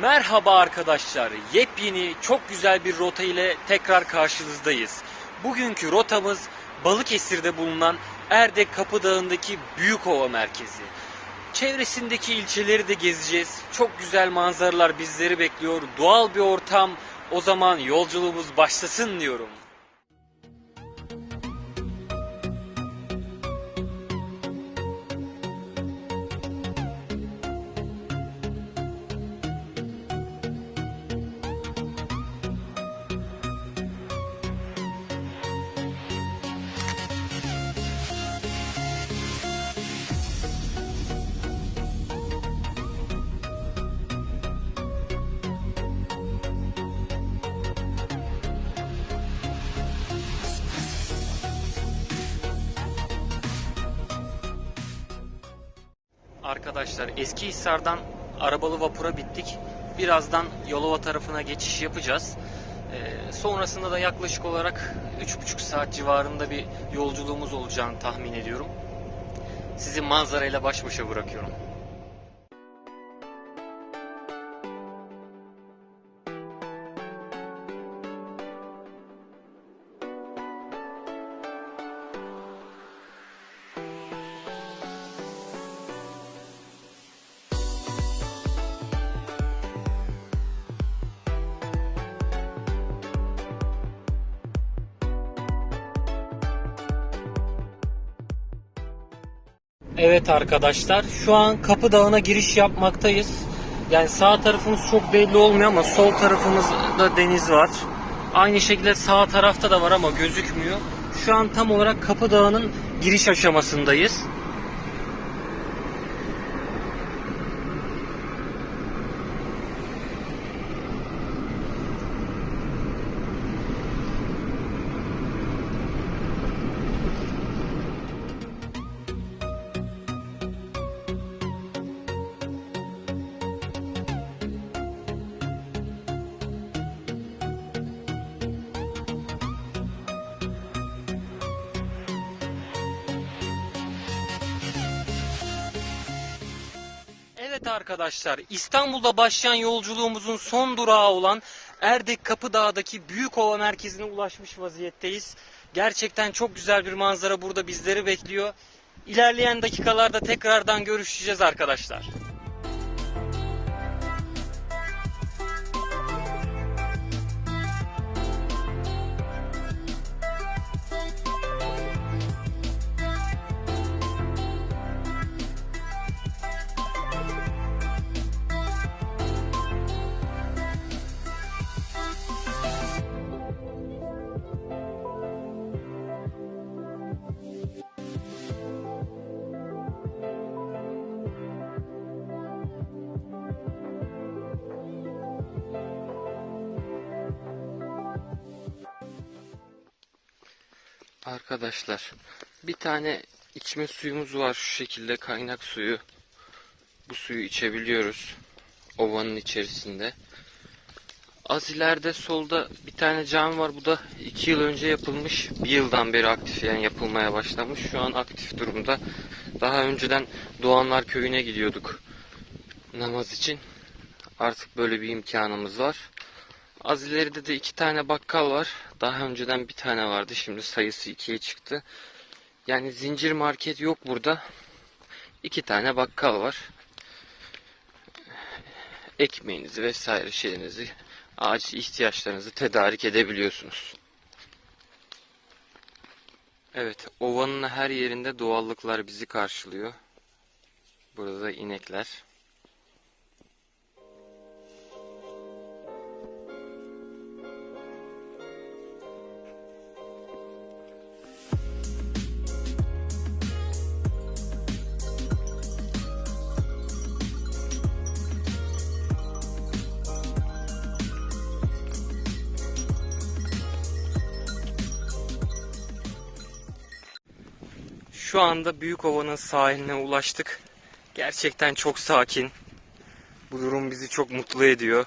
Merhaba arkadaşlar. Yepyeni çok güzel bir rota ile tekrar karşınızdayız. Bugünkü rotamız Balıkesir'de bulunan Erdek Kapıdağı'ndaki Büyükova merkezi. Çevresindeki ilçeleri de gezeceğiz. Çok güzel manzaralar bizleri bekliyor. Doğal bir ortam. O zaman yolculuğumuz başlasın diyorum. Arkadaşlar Eskihisar'dan arabalı vapura bittik. Birazdan Yolova tarafına geçiş yapacağız. Ee, sonrasında da yaklaşık olarak 3,5 saat civarında bir yolculuğumuz olacağını tahmin ediyorum. Sizi manzarayla baş başa bırakıyorum. Evet arkadaşlar şu an Kapı Dağı'na giriş yapmaktayız. Yani sağ tarafımız çok belli olmuyor ama sol tarafımızda deniz var. Aynı şekilde sağ tarafta da var ama gözükmüyor. Şu an tam olarak Kapı Dağı'nın giriş aşamasındayız. Evet arkadaşlar İstanbul'da başlayan yolculuğumuzun son durağı olan Erdek Kapıdağ'daki Büyükova merkezine ulaşmış vaziyetteyiz. Gerçekten çok güzel bir manzara burada bizleri bekliyor. İlerleyen dakikalarda tekrardan görüşeceğiz arkadaşlar. Arkadaşlar bir tane içme suyumuz var şu şekilde kaynak suyu. Bu suyu içebiliyoruz ovanın içerisinde. Az ileride solda bir tane cami var. Bu da iki yıl önce yapılmış. Bir yıldan beri aktif yani yapılmaya başlamış. Şu an aktif durumda. Daha önceden Doğanlar Köyü'ne gidiyorduk namaz için. Artık böyle bir imkanımız var. Az ileride de iki tane bakkal var. Daha önceden bir tane vardı. Şimdi sayısı ikiye çıktı. Yani zincir market yok burada. İki tane bakkal var. Ekmeğinizi vesaire şeylerinizi, acil ihtiyaçlarınızı tedarik edebiliyorsunuz. Evet, ovanın her yerinde doğallıklar bizi karşılıyor. Burada da inekler. Şu anda Büyükova'nın sahiline ulaştık. Gerçekten çok sakin. Bu durum bizi çok mutlu ediyor.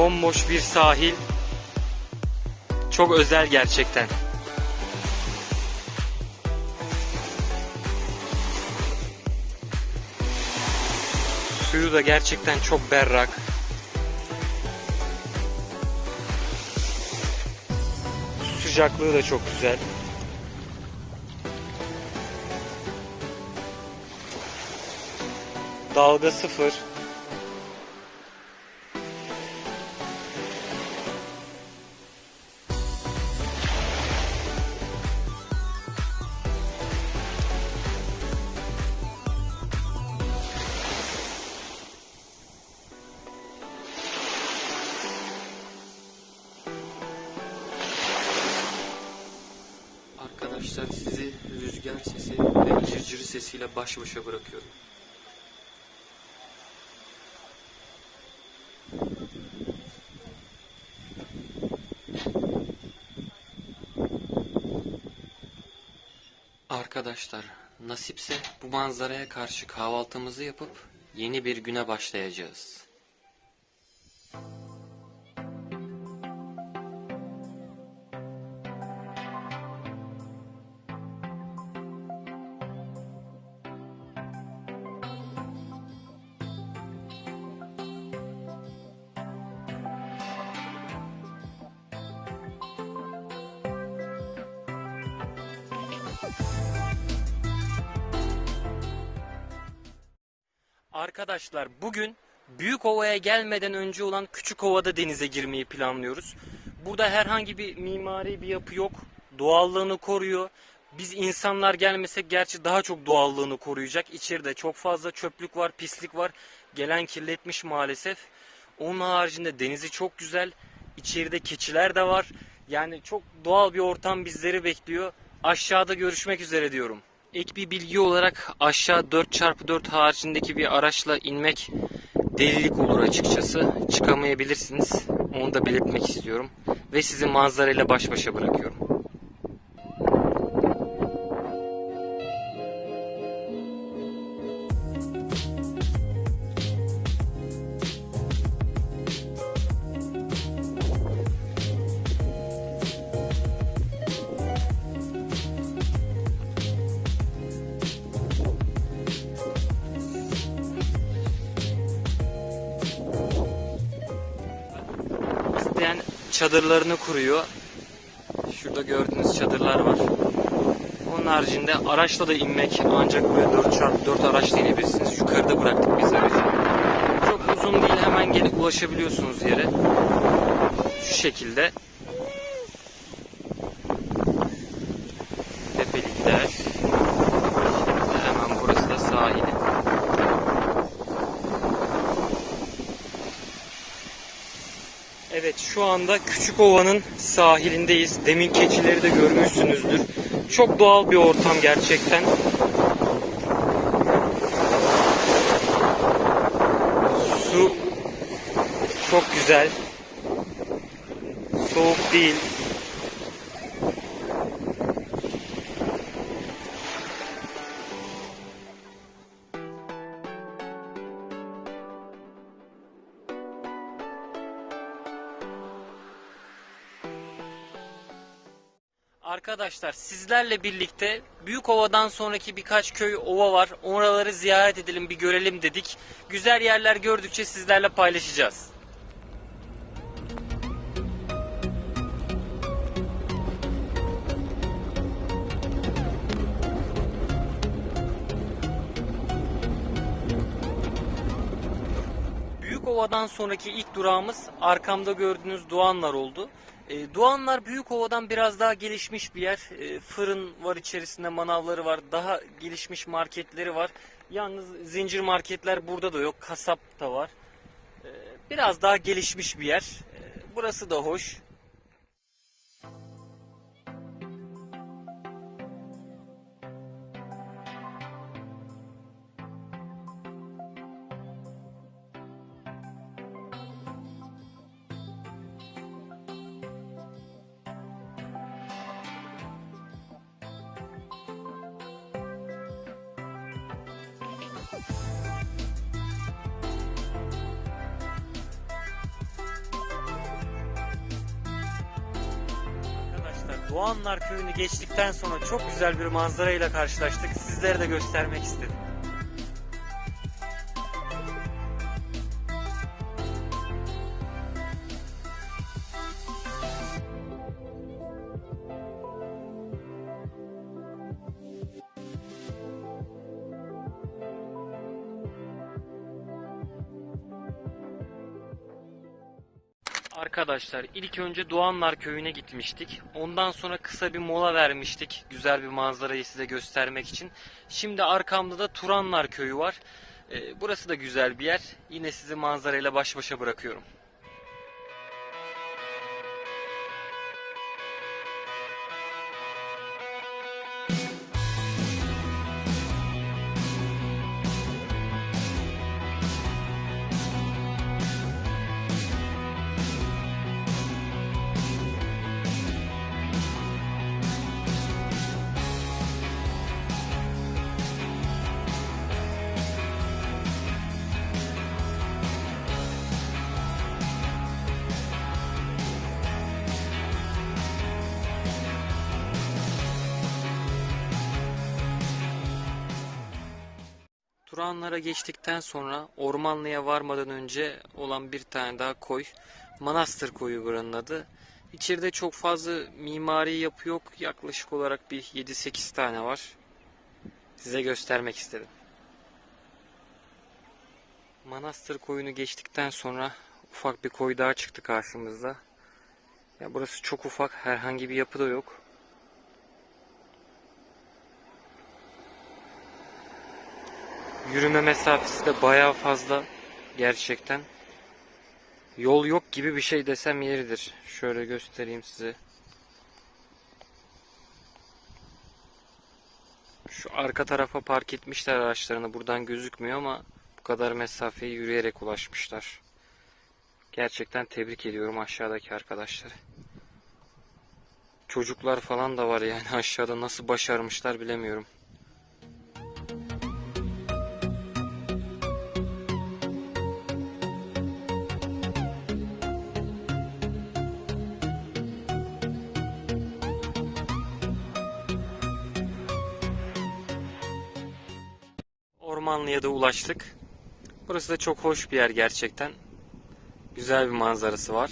Bomboş bir sahil. Çok özel gerçekten. Suyu da gerçekten çok berrak. Sıcaklığı da çok güzel. Dalga sıfır. Sesiyle baş başa bırakıyorum. Arkadaşlar nasipse bu manzaraya karşı kahvaltımızı yapıp yeni bir güne başlayacağız. Arkadaşlar bugün Büyük Ova'ya gelmeden önce olan Küçük Ova'da denize girmeyi planlıyoruz. Burada herhangi bir mimari bir yapı yok. Doğallığını koruyor. Biz insanlar gelmesek gerçi daha çok doğallığını koruyacak. İçeride çok fazla çöplük var, pislik var. Gelen kirletmiş maalesef. Onun haricinde denizi çok güzel. İçeride keçiler de var. Yani çok doğal bir ortam bizleri bekliyor. Aşağıda görüşmek üzere diyorum. Ek bir bilgi olarak aşağı 4x4 haricindeki bir araçla inmek delilik olur açıkçası. Çıkamayabilirsiniz. Onu da belirtmek istiyorum. Ve sizi manzarayla baş başa bırakıyorum. Çadırlarını kuruyor. Şurada gördüğünüz çadırlar var. Onun haricinde araçla da inmek ancak böyle 4x4 araçla inebilirsiniz. Yukarıda bıraktık biz aracı. Çok uzun değil hemen gelip ulaşabiliyorsunuz yere. Şu şekilde. Tepelikler. Şimdi hemen burası da sahili. Evet şu anda Küçük Ova'nın sahilindeyiz. Demin keçileri de görmüşsünüzdür. Çok doğal bir ortam gerçekten. Su çok güzel. Soğuk değil. Arkadaşlar sizlerle birlikte Büyükova'dan sonraki birkaç köy ova var. Oraları ziyaret edelim bir görelim dedik. Güzel yerler gördükçe sizlerle paylaşacağız. Büyükova'dan sonraki ilk durağımız arkamda gördüğünüz Doğanlar oldu. E, Doğanlar Büyükova'dan biraz daha gelişmiş bir yer. E, fırın var içerisinde, manavları var, daha gelişmiş marketleri var. Yalnız zincir marketler burada da yok, kasap da var. E, biraz daha gelişmiş bir yer. E, burası da hoş. Doğanlar Köyü'nü geçtikten sonra çok güzel bir manzarayla karşılaştık. Sizlere de göstermek istedim. Arkadaşlar ilk önce Doğanlar Köyü'ne gitmiştik. Ondan sonra kısa bir mola vermiştik. Güzel bir manzarayı size göstermek için. Şimdi arkamda da Turanlar Köyü var. Ee, burası da güzel bir yer. Yine sizi manzarayla baş başa bırakıyorum. Turanlara geçtikten sonra Ormanlı'ya varmadan önce olan bir tane daha koy. Manastır koyu buranın adı. İçeride çok fazla mimari yapı yok. Yaklaşık olarak bir 7-8 tane var. Size göstermek istedim. Manastır koyunu geçtikten sonra ufak bir koy daha çıktı karşımızda. Ya burası çok ufak, herhangi bir yapı da yok. Yürüme mesafesi de bayağı fazla gerçekten. Yol yok gibi bir şey desem yeridir. Şöyle göstereyim size. Şu arka tarafa park etmişler araçlarını. Buradan gözükmüyor ama bu kadar mesafeyi yürüyerek ulaşmışlar. Gerçekten tebrik ediyorum aşağıdaki arkadaşları. Çocuklar falan da var yani aşağıda nasıl başarmışlar bilemiyorum. Ormanlı'ya da ulaştık. Burası da çok hoş bir yer gerçekten. Güzel bir manzarası var.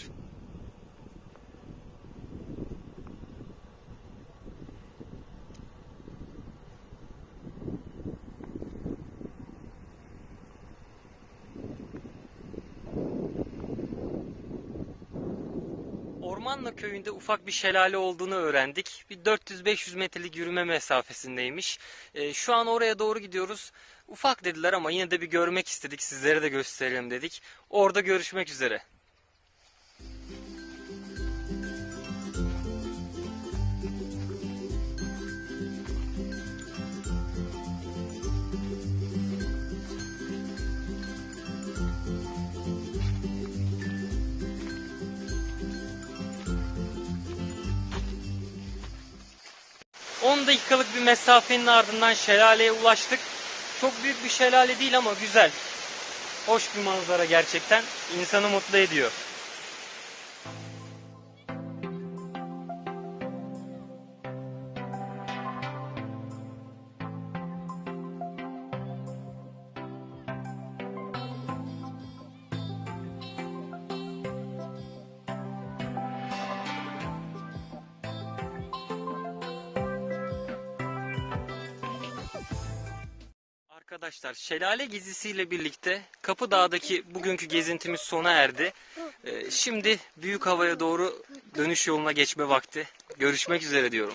Ormanlı köyünde ufak bir şelale olduğunu öğrendik. Bir 400-500 metrelik yürüme mesafesindeymiş. Ee, şu an oraya doğru gidiyoruz. Ufak dediler ama yine de bir görmek istedik. Sizlere de gösterelim dedik. Orada görüşmek üzere. ...10 dakikalık bir mesafenin ardından şelaleye ulaştık. Çok büyük bir şelale değil ama güzel. Hoş bir manzara gerçekten. İnsanı mutlu ediyor. Arkadaşlar şelale gezisiyle birlikte Kapı Dağ'daki bugünkü gezintimiz sona erdi. Ee, şimdi büyük havaya doğru dönüş yoluna geçme vakti. Görüşmek üzere diyorum.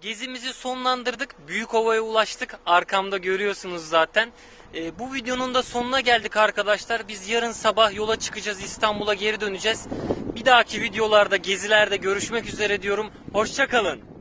Gezimizi sonlandırdık. Büyükova'ya ulaştık. Arkamda görüyorsunuz zaten. Ee, bu videonun da sonuna geldik arkadaşlar. Biz yarın sabah yola çıkacağız. İstanbul'a geri döneceğiz. Bir dahaki videolarda, gezilerde görüşmek üzere diyorum. Hoşçakalın.